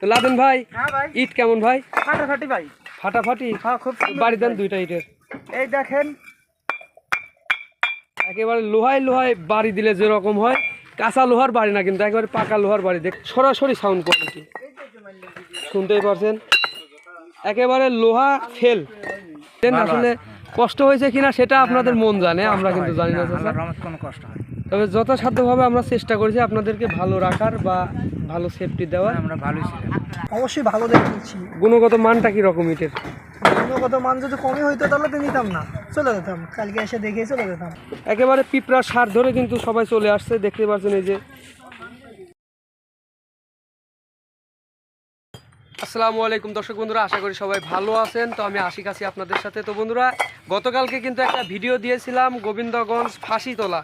তো লাদেন ভাই হ্যাঁ ভাই। ইট কেমন ভাই? ফাটাফাটি ভাই। ফাটাফাটি? হ্যাঁ খুব বাড়ি দেন দুইটা ইটের এই দেখেন। একেবারে লোহায় লোহায় বাড়ি দিলে যেরকম হয় কাঁচা লোহার বাড়ি না কিন্তু একেবারে পাকা লোহার বাড়ি। দেখ সরাসরি সাউন্ড কোয়ালিটি শুনতেই পারছেন? একেবারে লোহা ফেল দেন আসলে কষ্ট হয়েছে কিনা সেটা আপনাদের মন জানে আমরা কিন্তু জানি না কোনো কষ্ট হয় তবে যথাসাধ্যভাবে আমরা চেষ্টা করেছি আপনাদেরকে ভালো রাখার বা ভালো সেফটি দেওয়ার। আমরা ভালোই ছিলাম। অবশ্যই ভালো দেখছি। গুণগত মানটা কি রকম ইটের? গুণগত মান যদি কমই হইতো তাহলে তো নিতাম না। চলে যেতাম। কালকে এসে দেখে চলে যেতাম। একেবারে পিঁপড়ার সার ধরে কিন্তু সবাই চলে আসছে দেখতে পাচ্ছেন এই যে। আসসালামু আলাইকুম দর্শক বন্ধুরা আশা করি সবাই ভালো আছেন। তো আমি আশিক আছি আপনাদের সাথে। তো বন্ধুরা গতকালকে কিন্তু একটা ভিডিও দিয়েছিলাম গোবিন্দগঞ্জ ফাঁসিতলা।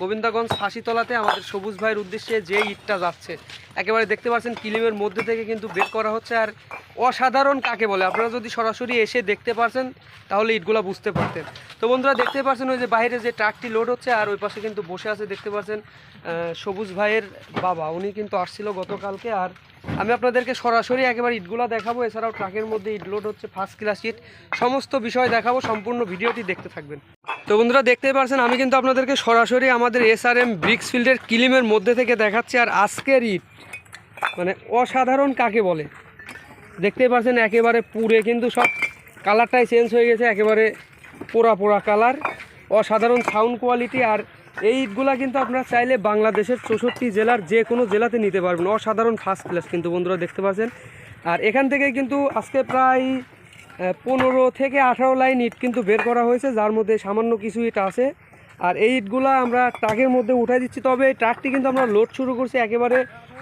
গোবিন্দগঞ্জ ফাঁসিতলাতে আমাদের সবুজ ভাইয়ের উদ্দেশ্যে যে ইটটা যাচ্ছে, একেবারে দেখতে পাচ্ছেন কিলিমের মধ্যে থেকে কিন্তু বের করা হচ্ছে, আর অসাধারণ কাকে বলে? আপনারা যদি সরাসরি এসে দেখতে পারছেন, তাহলে ইটগুলো বুঝতে পারতেন। তো বন্ধুরা, দেখতে পাচ্ছেন ওই যে বাইরে যে ট্রাকটি লোড হচ্ছে, আর ওই পাশে কিন্তু বসে আছে দেখতে পাচ্ছেন সবুজ ভাইয়ের বাবা। উনি কিন্তু আসছিল গতকালকে, আর আমি আপনাদেরকে সরাসরি একেবারে ইটগুলা দেখাবো, এছাড়াও ট্রাকের মধ্যে ইট লোড হচ্ছে ফার্স্ট ক্লাস ইট সমস্ত বিষয় দেখাবো, সম্পূর্ণ ভিডিওটি দেখতে থাকবেন। তো বন্ধুরা, দেখতেই পারছেন, আমি কিন্তু আপনাদেরকে সরাসরি আমাদের এস আর এম ব্রিক্স ফিল্ডের কিলিমের মধ্যে থেকে দেখাচ্ছি, আর আজকের ইট মানে অসাধারণ কাকে বলে? দেখতেই পাচ্ছেন একেবারে পুরে কিন্তু সব কালারটাই চেঞ্জ হয়ে গেছে, একেবারে পোড়া পোড়া কালার অসাধারণ সাউন্ড কোয়ালিটি আর এই ইটগুলা কিন্তু আপনারা চাইলে বাংলাদেশের চৌষট্টি জেলার যে কোনো জেলাতে নিতে পারবেন। অসাধারণ ফার্স্ট ক্লাস কিন্তু বন্ধুরা দেখতে পাচ্ছেন। আর এখান থেকে কিন্তু আজকে প্রায় পনেরো থেকে আঠারো লাইন ইট কিন্তু বের করা হয়েছে, যার মধ্যে সামান্য কিছু ইট আছে। আর এই ইটগুলা আমরা ট্রাকের মধ্যে উঠাই দিচ্ছি, তবে এই ট্রাকটি কিন্তু আমরা লোড শুরু করছি একেবারে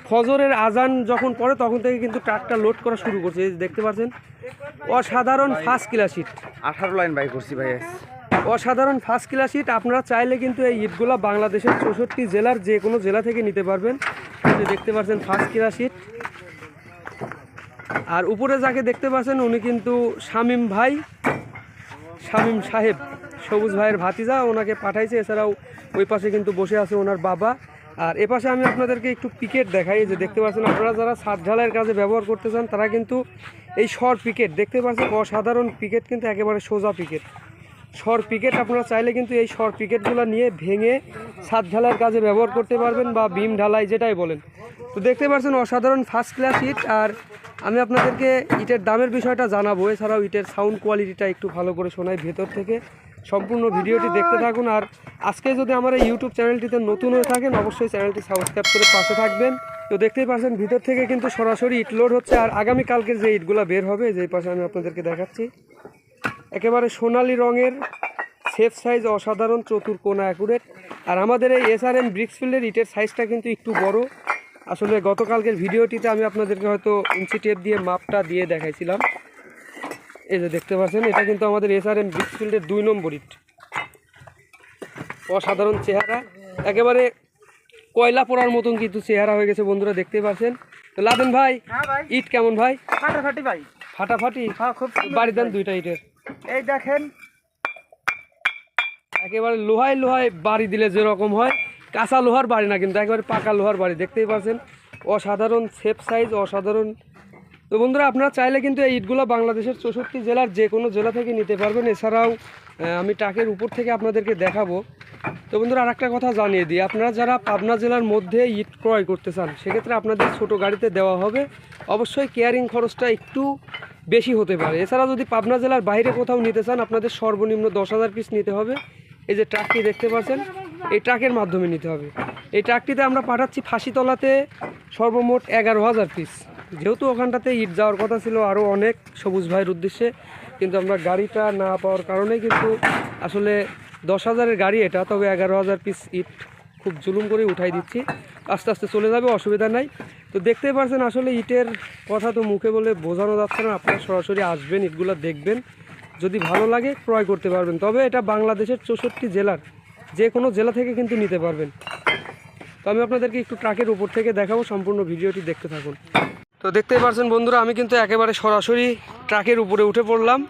ফজরের আজান যখন পড়ে তখন থেকে কিন্তু ট্রাকটা লোড করা শুরু করছে দেখতে পাচ্ছেন। অসাধারণ ফার্স্ট ক্লাস ইট। আঠারো লাইন বাই করছি ভাই। অসাধারণ ফার্স্ট ক্লাস ইট আপনারা চাইলে কিন্তু এই ইটগুলো বাংলাদেশের চৌষট্টি জেলার যে কোনো জেলা থেকে নিতে পারবেন। দেখতে পাচ্ছেন ফার্স্ট ক্লাস ইট আর উপরে যাকে দেখতে পাচ্ছেন, উনি কিন্তু শামীম ভাই, শামীম সাহেব, সবুজ ভাইয়ের ভাতিজা, ওনাকে পাঠাইছে। এছাড়াও ওই পাশে কিন্তু বসে আছে ওনার বাবা। আর এ পাশে আমি আপনাদেরকে একটু পিকেট দেখাই। যে দেখতে পাচ্ছেন, আপনারা যারা ছাদ ঢালাইয়ের কাজে ব্যবহার করতে চান, তারা কিন্তু এই শর পিকেট দেখতে পাচ্ছেন, অসাধারণ পিকেট কিন্তু একেবারে সোজা পিকেট শর পিকেট আপনারা চাইলে কিন্তু এই শর পিকেটগুলো নিয়ে ভেঙে ছাদ ঢালাইয়ের কাজে ব্যবহার করতে পারবেন বা বিম ঢালাই যেটাই বলেন। তো দেখতে পাচ্ছেন অসাধারণ ফার্স্ট ক্লাস ইট আর আমি আপনাদেরকে ইটের দামের বিষয়টা জানাব, এছাড়াও ইটের সাউন্ড কোয়ালিটিটা একটু ভালো করে শোনাই ভেতর থেকে। সম্পূর্ণ ভিডিওটি দেখতে থাকুন আর আজকে যদি আমার এই ইউটিউব চ্যানেলটিতে নতুন হয়ে থাকেন, অবশ্যই চ্যানেলটি সাবস্ক্রাইব করে পাশে থাকবেন। তো দেখতেই পাচ্ছেন ভিতর থেকে কিন্তু সরাসরি ইট লোড হচ্ছে আর আগামী কালকের যে ইটগুলো বের হবে যে পাশে আমি আপনাদেরকে দেখাচ্ছি। একেবারে সোনালি রঙের সেফ সাইজ অসাধারণ চতুর কোনা অ্যাকুরেট আর আমাদের এই এস আর এম ব্রিক্সফিল্ডের ইটের সাইজটা কিন্তু একটু বড়। আসলে গতকালকের ভিডিওটিতে আমি আপনাদেরকে হয়তো ইঞ্চি টেপ দিয়ে মাপটা দিয়ে দেখাইছিলাম। এই যে দেখতে পাচ্ছেন এটা কিন্তু আমাদের এস আর এম ব্রিক্সফিল্ডের দুই নম্বর ইট অসাধারণ চেহারা। একেবারে কয়লা পড়ার মতন কিন্তু চেহারা হয়ে গেছে বন্ধুরা দেখতে পাচ্ছেন। তো লাদেন ভাই হ্যাঁ ইট কেমন ভাই? ফাটাফাটি ভাই। ফাটাফাটি? হ্যাঁ বাড়ি দেন দুইটা ইটের এই দেখেন। একেবারে লোহায় লোহায় বাড়ি দিলে যেরকম হয়, কাঁচা লোহার বাড়ি না, কিন্তু একেবারে পাকা লোহার বাড়ি। দেখতেই পাচ্ছেন, অসাধারণ সেফ সাইজ অসাধারণ তো বন্ধুরা, আপনারা চাইলে কিন্তু এই ইটগুলো বাংলাদেশের চৌষট্টি জেলার যে কোনো জেলা থেকে নিতে পারবেন। এছাড়াও আমি টাকের উপর থেকে আপনাদেরকে দেখাবো। তো বন্ধুরা আর একটা কথা জানিয়ে দিই। আপনারা যারা পাবনা জেলার মধ্যে ইট ক্রয় করতে চান, সেক্ষেত্রে আপনাদের ছোট গাড়িতে দেওয়া হবে। অবশ্যই কেয়ারিং খরচটা একটু বেশি হতে পারে। এছাড়া যদি পাবনা জেলার বাইরে কোথাও নিতে চান, আপনাদের সর্বনিম্ন দশ হাজার পিস নিতে হবে। এই যে ট্রাকটি দেখতে পাচ্ছেন, এই ট্রাকের মাধ্যমে নিতে হবে। এই ট্রাকটিতে আমরা পাঠাচ্ছি ফাঁসিতলাতে সর্বমোট এগারো হাজার পিস যেহেতু ওখানটাতে ইট যাওয়ার কথা ছিল আরও অনেক সবুজ ভাইয়ের উদ্দেশ্যে, কিন্তু আমরা গাড়িটা না পাওয়ার কারণে কিন্তু আসলে দশ হাজারের গাড়ি এটা, তবে এগারো হাজার পিস ইট খুব জুলুম করে উঠাই দিচ্ছি। আস্তে আস্তে চলে যাবে, অসুবিধা নাই। তো দেখতেই পারছেন, আসলে ইটের কথা তো মুখে বলে বোঝানো যাচ্ছে না, আপনারা সরাসরি আসবেন ইটগুলো দেখবেন। যদি ভালো লাগে, ক্রয় করতে পারবেন। তবে এটা বাংলাদেশের চৌষট্টি জেলার, যে কোনো জেলা থেকে কিন্তু নিতে পারবেন। তো আমি আপনাদেরকে একটু ট্রাকের উপর থেকে দেখাবো, সম্পূর্ণ ভিডিওটি দেখতে থাকুন। তো দেখতেই পারছেন বন্ধুরা, আমি কিন্তু একেবারে সরাসরি ট্রাকের উপরে উঠে পড়লাম।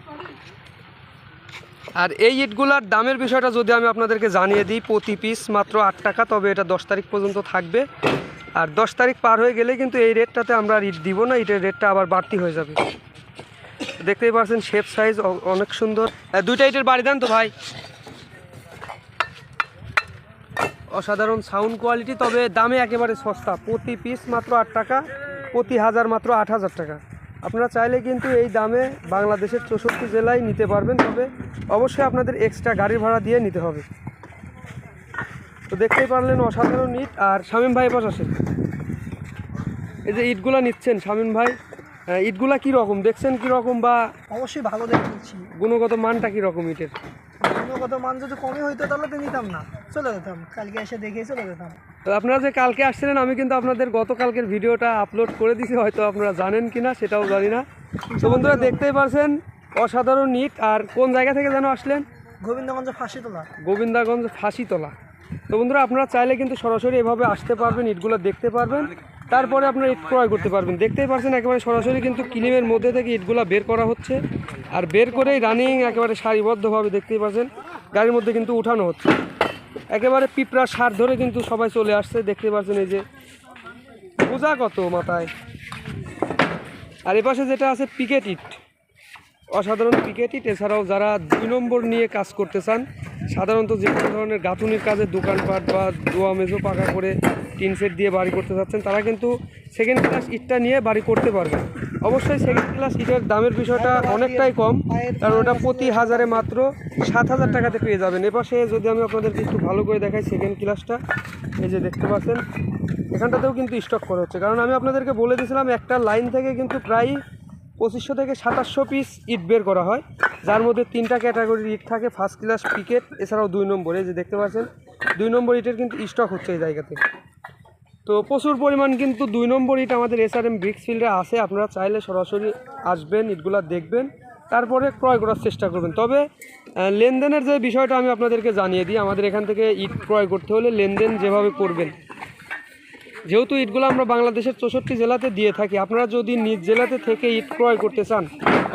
আর এই ইটগুলার দামের বিষয়টা যদি আমি আপনাদেরকে জানিয়ে দিই, প্রতি পিস মাত্র আট টাকা, তবে এটা দশ তারিখ পর্যন্ত থাকবে। আর দশ তারিখ পার হয়ে গেলে কিন্তু এই রেটটাতে আমরা ইট দিব না, ইটের রেটটা আবার বাড়তি হয়ে যাবে। দেখতেই পাচ্ছেন শেপ সাইজ অনেক সুন্দর। দুইটা ইটের বাড়ি দেন তো ভাই। অসাধারণ সাউন্ড কোয়ালিটি তবে দামে একেবারে সস্তা। প্রতি পিস মাত্র আট টাকা। প্রতি হাজার মাত্র আট হাজার টাকা। আপনারা চাইলে কিন্তু এই দামে বাংলাদেশের চৌষট্টি জেলায় নিতে পারবেন তবে অবশ্যই আপনাদের এক্সট্রা গাড়ি ভাড়া দিয়ে নিতে হবে। তো দেখতেই পারলেন অসাধারণ ইট আর শামীম ভাই পাশ আসেন। এই যে ইটগুলা নিচ্ছেন শামীম ভাই ইটগুলা কী রকম? দেখছেন কী রকম বা অবশ্যই ভালো দেখে নিচ্ছি। গুণগত মানটা কী রকম ইটের? গুণগত মান যদি কমই হইতো তাহলে তো নিতাম না। চলে যেতাম কালকে এসে দেখেই চলে যেতাম। তো আপনারা যে কালকে আসছিলেন আমি কিন্তু আপনাদের গতকালকের ভিডিওটা আপলোড করে দিছি হয়তো আপনারা জানেন কি না সেটাও জানি না। তো বন্ধুরা দেখতেই পারছেন অসাধারণ ইট। আর কোন জায়গা থেকে যেন আসলেন? গোবিন্দগঞ্জ ফাঁসি তোলা গোবিন্দাগঞ্জ ফাঁসিতলা। তো বন্ধুরা আপনারা চাইলে কিন্তু সরাসরি এভাবে আসতে পারবেন ইটগুলো দেখতে পারবেন। তারপরে আপনারা ইট ক্রয় করতে পারবেন। দেখতেই পারছেন একেবারে সরাসরি কিন্তু কিলিমের মধ্যে থেকে ইটগুলো বের করা হচ্ছে। আর বের করেই রানিং একেবারে সারিবদ্ধভাবে দেখতেই পাচ্ছেন গাড়ির মধ্যে কিন্তু উঠানো হচ্ছে। একেবারে পিঁপড়া সার ধরে কিন্তু সবাই চলে আসছে, দেখতে পাচ্ছেন এই যে বোঝা কত মাথায়। আর এপাশে যেটা আছে পিকেট ইট। অসাধারণ পিকেট ইট, এছাড়াও যারা দুই নম্বর নিয়ে কাজ করতে চান, সাধারণত যে কোনো ধরনের গাঁথুনির কাজে দোকানপাট বা দোয়া মেজো পাকা করে টিন সেট দিয়ে বাড়ি করতে চাচ্ছেন, তারা কিন্তু সেকেন্ড ক্লাস ইটটা নিয়ে বাড়ি করতে পারবে অবশ্যই সেকেন্ড ক্লাস ইটের দামের বিষয়টা অনেকটাই কম, কারণ ওটা প্রতি হাজারে মাত্র সাত হাজার টাকাতে পেয়ে যাবেন। এপাশে যদি আমি আপনাদেরকে একটু ভালো করে দেখাই সেকেন্ড ক্লাসটা এই যে দেখতে পাচ্ছেন, এখানটাতেও কিন্তু স্টক করা হচ্ছে। কারণ আমি আপনাদেরকে বলে দিয়েছিলাম, একটা লাইন থেকে কিন্তু প্রায় পঁচিশশো থেকে সাতাশশো পিস ইট বের করা হয়, যার মধ্যে তিনটা ক্যাটাগরির ইট থাকে ফার্স্ট ক্লাস পিকেট এছাড়াও দুই নম্বরে। যে দেখতে পাচ্ছেন, দুই নম্বর ইটের কিন্তু স্টক হচ্ছে এই জায়গাতে। তো প্রচুর পরিমাণ কিন্তু দুই নম্বর ইট আমাদের এস আর এম ব্রিক্স ফিল্ডে আছে। আপনারা চাইলে সরাসরি আসবেন, ইটগুলা দেখবেন, তারপরে ক্রয় করার চেষ্টা করবেন। তবে লেনদেনের যে বিষয়টা আমি আপনাদেরকে জানিয়ে দিই, আমাদের এখান থেকে ইট ক্রয় করতে হলে লেনদেন যেভাবে করবেন, যেহেতু ইটগুলো আমরা বাংলাদেশের চৌষট্টি জেলাতে দিয়ে থাকি, আপনারা যদি নিজ জেলাতে থেকে ইট ক্রয় করতে চান,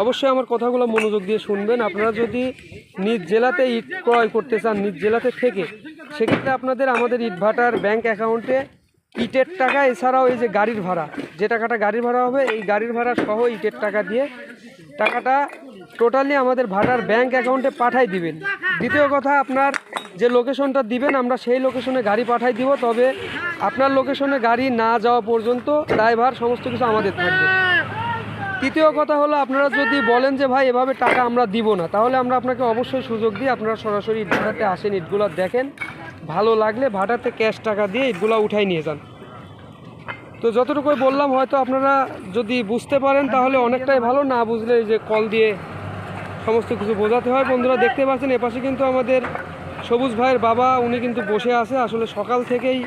অবশ্যই আমার কথাগুলো মনোযোগ দিয়ে শুনবেন। আপনারা যদি নিজ জেলাতে ইট ক্রয় করতে চান, নিজ জেলাতে থেকে, সেক্ষেত্রে আপনাদের আমাদের ইট ভাটার ব্যাংক অ্যাকাউন্টে ইটের টাকা, এছাড়াও এই যে গাড়ির ভাড়া, যে টাকাটা গাড়ির ভাড়া হবে, এই গাড়ির ভাড়া সহ ইটের টাকা দিয়ে টাকাটা টোটালি আমাদের ভাড়ার ব্যাংক অ্যাকাউন্টে পাঠাই দিবেন। দ্বিতীয় কথা, আপনার যে লোকেশনটা দিবেন, আমরা সেই লোকেশনে গাড়ি পাঠাই দিব, তবে আপনার লোকেশনে গাড়ি না যাওয়া পর্যন্ত ড্রাইভার সমস্ত কিছু আমাদের থাকবে। তৃতীয় কথা হলো, আপনারা যদি বলেন যে, ভাই, এভাবে টাকা আমরা দিব না, তাহলে আমরা আপনাকে অবশ্যই সুযোগ দিই, আপনারা সরাসরি ইট ভাটাতে আসেন, ইটগুলো দেখেন। ভালো লাগলে ভাটাতে ক্যাশ টাকা দিয়ে ইটগুলো উঠাই নিয়ে যান। তো যতটুকু বললাম, হয়তো আপনারা যদি বুঝতে পারেন তাহলে অনেকটাই ভালো, না বুঝলে যে কল দিয়ে সমস্ত কিছু বোঝাতে হয়। বন্ধুরা দেখতে পাচ্ছেন, এপাশে কিন্তু আমাদের সবুজ ভাইয়ের বাবা, উনি কিন্তু বসে আছে। আসলে সকাল থেকেই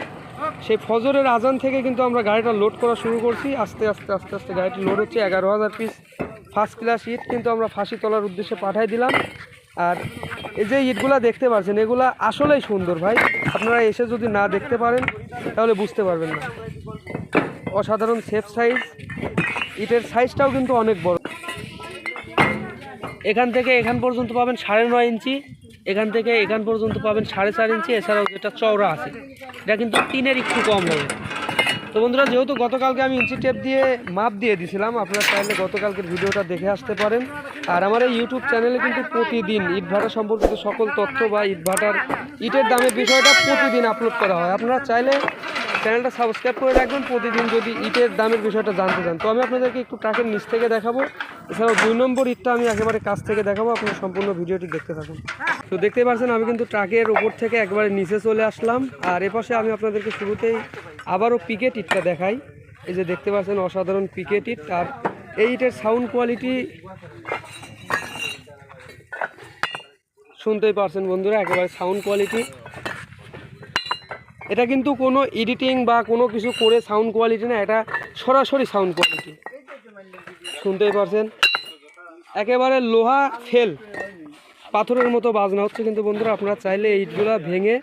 সেই ফজরের আজান থেকে কিন্তু আমরা গাড়িটা লোড করা শুরু করছি। আস্তে আস্তে আস্তে আস্তে গাড়িটি লোড হচ্ছে। এগারো হাজার পিস ফার্স্ট ক্লাস ইট কিন্তু আমরা ফাঁসি তোলার উদ্দেশ্যে পাঠাই দিলাম। আর এই যে ইটগুলা দেখতে পাচ্ছেন, এগুলা আসলেই সুন্দর ভাই। আপনারা এসে যদি না দেখতে পারেন, তাহলে বুঝতে পারবেন না। অসাধারণ সেফ সাইজ ইটের সাইজটাও কিন্তু অনেক বড়। এখান থেকে এখান পর্যন্ত পাবেন সাড়ে নয় ইঞ্চি। এখান থেকে এখান পর্যন্ত পাবেন সাড়ে চার ইঞ্চি। এছাড়াও যেটা চওড়া আছে, এটা কিন্তু তিনের একটু কম হবে। তো বন্ধুরা, যেহেতু গতকালকে আমি ইঞ্চি টেপ দিয়ে মাপ দিয়ে দিয়েছিলাম আপনারা চাইলে গতকালকের ভিডিওটা দেখে আসতে পারেন। আর আমার এই ইউটিউব চ্যানেলে কিন্তু প্রতিদিন ইট ভাটা সম্পর্কিত সকল তথ্য বা ইট ভাটার ইটের দামের বিষয়টা প্রতিদিন আপলোড করা হয়। আপনারা চাইলে চ্যানেলটা সাবস্ক্রাইব করে রাখবেন, প্রতিদিন যদি ইটের দামের বিষয়টা জানতে চান। তো আমি আপনাদেরকে একটু ট্রাকের নিচ থেকে দেখাবো। এছাড়াও দুই নম্বর ইটটা আমি একেবারে কাছ থেকে দেখাবো, আপনারা সম্পূর্ণ ভিডিওটি দেখতে থাকুন। তো দেখতে পাচ্ছেন, আমি কিন্তু ট্রাকের উপর থেকে একবারে নিচে চলে আসলাম। আর এপাশে আমি আপনাদেরকে শুরুতেই আবারও পিকেট ইটটা দেখাই। এই যে দেখতে পাচ্ছেন, অসাধারণ পিকেট ইট। আর এই ইটের সাউন্ড কোয়ালিটি শুনতেই পারছেন বন্ধুরা, একেবারে সাউন্ড কোয়ালিটি এটা কিন্তু কোনো এডিটিং বা কোনো কিছু করে সাউন্ড কোয়ালিটি না, এটা সরাসরি সাউন্ড কোয়ালিটি শুনতেই পারছেন? একেবারে লোহা ফেল। পাথরের মতো বাজনা হচ্ছে কিন্তু বন্ধুরা, আপনারা চাইলে এই ভেঙে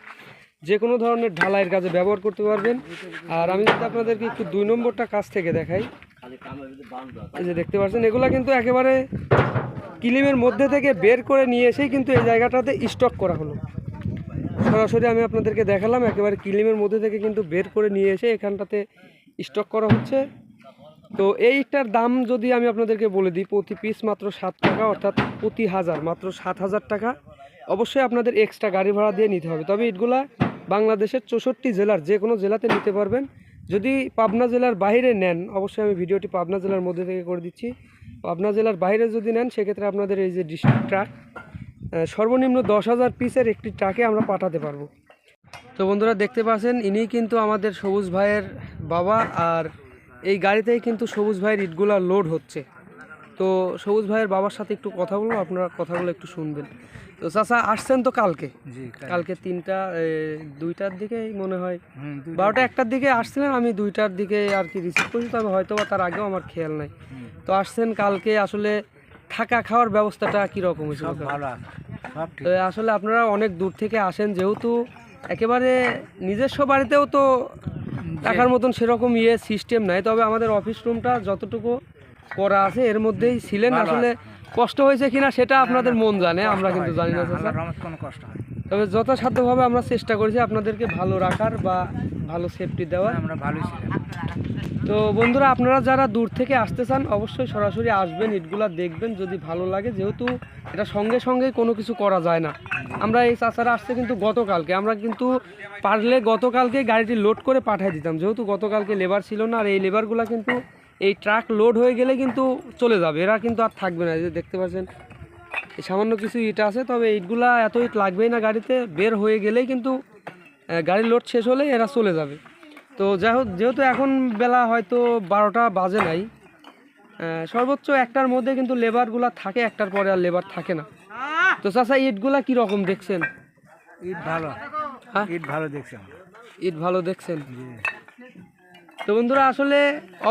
যে কোনো ধরনের ঢালাইয়ের কাজে ব্যবহার করতে পারবেন। আর আমি যদি আপনাদেরকে একটু দুই নম্বরটা কাছ থেকে দেখাই। এই যে দেখতে পাচ্ছেন, এগুলো কিন্তু একেবারে কিলিমের মধ্যে থেকে বের করে নিয়ে এসেই কিন্তু এই জায়গাটাতে স্টক করা হলো। সরাসরি আমি আপনাদেরকে দেখালাম, একেবারে কিলিমের মধ্যে থেকে কিন্তু বের করে নিয়ে এসে এখানটাতে স্টক করা হচ্ছে। তো এইটার দাম যদি আমি আপনাদেরকে বলে দিই, প্রতি পিস মাত্র সাত টাকা, অর্থাৎ প্রতি হাজার, মাত্র সাত হাজার টাকা। অবশ্যই আপনাদের এক্সট্রা গাড়ি ভাড়া দিয়ে নিতে হবে। তবে ইটগুলা বাংলাদেশের চৌষট্টি জেলার যে কোনো জেলাতে নিতে পারবেন। যদি পাবনা জেলার বাইরে নেন, অবশ্যই আমি ভিডিওটি পাবনা জেলার মধ্যে থেকে করে দিচ্ছি। পাবনা জেলার বাইরে যদি নেন, সেক্ষেত্রে আপনাদের এই যে ডিস্ট্রিক্ট ট্রাক সর্বনিম্ন দশ হাজার পিসের একটি ট্রাকে আমরা পাঠাতে পারব। তো বন্ধুরা, দেখতে পাচ্ছেন, ইনি কিন্তু আমাদের সবুজ ভাইয়ের বাবা, আর এই গাড়িতেই কিন্তু সবুজ ভাইয়ের ইটগুলা লোড হচ্ছে। তো সবুজ ভাইয়ের বাবার সাথে একটু কথা বলব, আপনারা কথাগুলো একটু শুনবেন। তো চাচা আসছেন তো কালকে? কালকে। তিনটা দুইটার দিকে মনে হয়। বারোটা একটার দিকে আসছিলেন আমি দুইটার দিকে আর কি রিসিভ করছি তবে হয়তো বা তার আগেও আমার খেয়াল নাই। তো আসছেন কালকে আসলে থাকা খাওয়ার ব্যবস্থাটা কীরকম হয়েছিল? আসলে আপনারা অনেক দূর থেকে আসেন যেহেতু একেবারে নিজস্ব বাড়িতেও তো টাকার মতন সেরকম ইয়ে সিস্টেম নাই তবে আমাদের অফিস রুমটা যতটুকু করা আছে এর মধ্যেই ছিলেন। আসলে কষ্ট হয়েছে কিনা সেটা আপনাদের মন জানে আমরা কিন্তু। জানি না কোনো কষ্ট হয় তবে যথাসাধ্যভাবে আমরা চেষ্টা করেছি আপনাদেরকে ভালো রাখার বা ভালো সেফটি দেওয়ার। আমরা ভালোই ছিলাম। তো বন্ধুরা আপনারা যারা দূর থেকে আসতে চান অবশ্যই সরাসরি আসবেন ইটগুলা দেখবেন যদি ভালো লাগে যেহেতু এটা সঙ্গে সঙ্গে কোনো কিছু করা যায় না। আমরা এই চাচারা আসছে কিন্তু গতকালকে আমরা কিন্তু পারলে গতকালকে গাড়িটি লোড করে পাঠিয়ে দিতাম যেহেতু গতকালকে লেবার ছিল না আর এই লেবারগুলা কিন্তু এই ট্রাক লোড হয়ে গেলে কিন্তু চলে যাবে। এরা কিন্তু আর থাকবে না। যে দেখতে পাচ্ছেন এই সামান্য কিছু ইট আছে তবে ইটগুলা এত ইট লাগবেই না গাড়িতে। বের হয়ে গেলেই কিন্তু গাড়ির লোড শেষ হলেই এরা চলে যাবে। তো যাই হোক যেহেতু এখন বেলা হয়তো বারোটা বাজে নাই সর্বোচ্চ একটার মধ্যে কিন্তু লেবারগুলা থাকে একটার পরে আর লেবার থাকে না। তো চাচা ইটগুলা কীরকম দেখছেন? ইট ভালো। হ্যাঁ? ঈদ ভালো দেখছেন। ইট ভালো দেখছেন? তো বন্ধুরা আসলে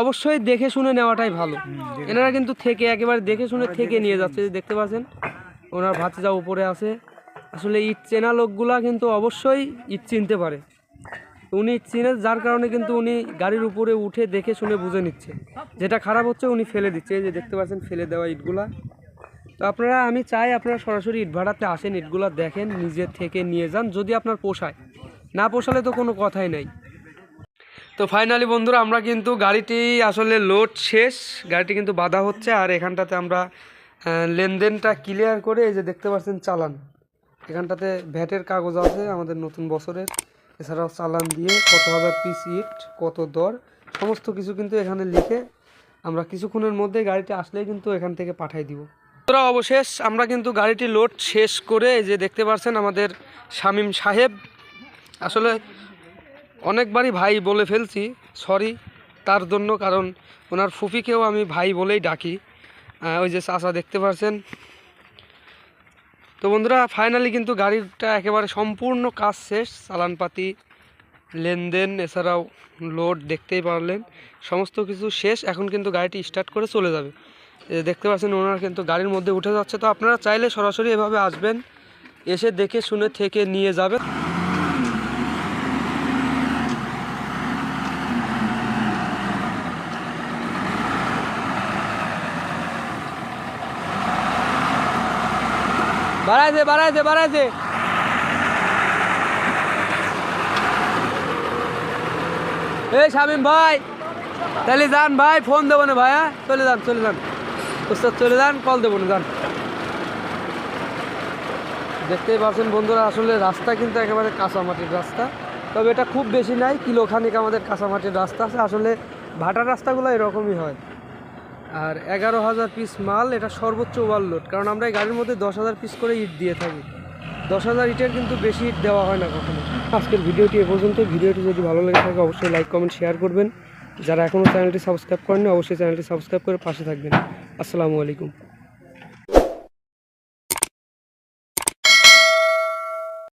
অবশ্যই দেখে শুনে নেওয়াটাই ভালো। এনারা কিন্তু থেকে একেবারে দেখে শুনে থেকে নিয়ে যাচ্ছে দেখতে পাচ্ছেন? ওনার ভাতিজা উপরে আছে। আসলে ইট চেনা লোকগুলা কিন্তু অবশ্যই ইট চিনতে পারে। উনি চিনে, যার কারণে কিন্তু উনি গাড়ির উপরে উঠে দেখে শুনে বুঝে নিচ্ছে। যেটা খারাপ হচ্ছে উনি ফেলে দিচ্ছে। যে দেখতে পাচ্ছেন, ফেলে দেওয়া ইটগুলা। তো আপনারা, আমি চাই আপনারা সরাসরি ইট ভাড়াতে আসেন, ইটগুলা দেখেন, নিজে থেকে নিয়ে যান, যদি আপনার পোষায়। না পোষালে তো কোনো কথাই নাই। তো ফাইনালি বন্ধুরা আমরা কিন্তু গাড়িটি আসলে লোড শেষ। গাড়িটি কিন্তু বাধা হচ্ছে আর এখানটাতে আমরা লেনদেনটা ক্লিয়ার করে এই যে দেখতে পাচ্ছেন চালান। এখানটাতে ভ্যাটের কাগজ আছে আমাদের নতুন বছরের। এছাড়াও চালান দিয়ে কত হাজার পিস ইট কত দর সমস্ত কিছু কিন্তু এখানে লিখে আমরা কিছুক্ষণের মধ্যে গাড়িটি আসলেই কিন্তু এখান থেকে পাঠাই দিব। বন্ধুরা, অবশেষ আমরা কিন্তু গাড়িটি লোড শেষ করে এই যে দেখতে পাচ্ছেন আমাদের শামীম সাহেব। আসলে অনেকবারই ভাই বলে ফেলছি সরি তার জন্য, কারণ ওনার ফুফিকেও আমি ভাই বলেই ডাকি। ওই যে চাচা দেখতে পাচ্ছেন তো বন্ধুরা ফাইনালি কিন্তু গাড়িটা একেবারে সম্পূর্ণ কাজ শেষ। চালানপাতি, লেনদেন, এছাড়াও লোড দেখতেই পারলেন। সমস্ত কিছু শেষ, এখন কিন্তু গাড়িটি স্টার্ট করে চলে যাবে। দেখতে পাচ্ছেন, ওনারা কিন্তু গাড়ির মধ্যে উঠে যাচ্ছে। তো আপনারা চাইলে সরাসরি এভাবে আসবেন, এসে দেখে শুনে থেকে নিয়ে যাবেন। বাড়াইছে বাড়াইছে বাড়াইছে। এই শামিম ভাই, তাহলে যান ভাই ফোন দেবো না ভাই হ্যাঁ? চলে যান চলে যান। উস্তাদ চলে যান কল দেবো না, যান। দেখতেই পাচ্ছেন বন্ধুরা, আসলে রাস্তা কিন্তু একেবারে কাঁচামাটির রাস্তা। তবে এটা খুব বেশি নাই, কিলোখানিক আমাদের কাঁচামাটির রাস্তা আছে। আসলে ভাটার রাস্তাগুলো এরকমই হয়। আর এগারো হাজার পিস মাল, এটা সর্বোচ্চ ওভারলোড কারণ আমরা এই গাড়ির মধ্যে দশ হাজার পিস করে ইট দিয়ে থাকি। দশ হাজার ইটের কিন্তু বেশি ইট দেওয়া হয় না কখনো। আজকের ভিডিওটি এ পর্যন্ত। ভিডিওটি যদি ভালো লেগে থাকে, অবশ্যই লাইক কমেন্ট শেয়ার করবেন। যারা এখনও চ্যানেলটি সাবস্ক্রাইব করেননি, অবশ্যই চ্যানেলটি সাবস্ক্রাইব করে পাশে থাকবেন। আসসালামু আলাইকুম।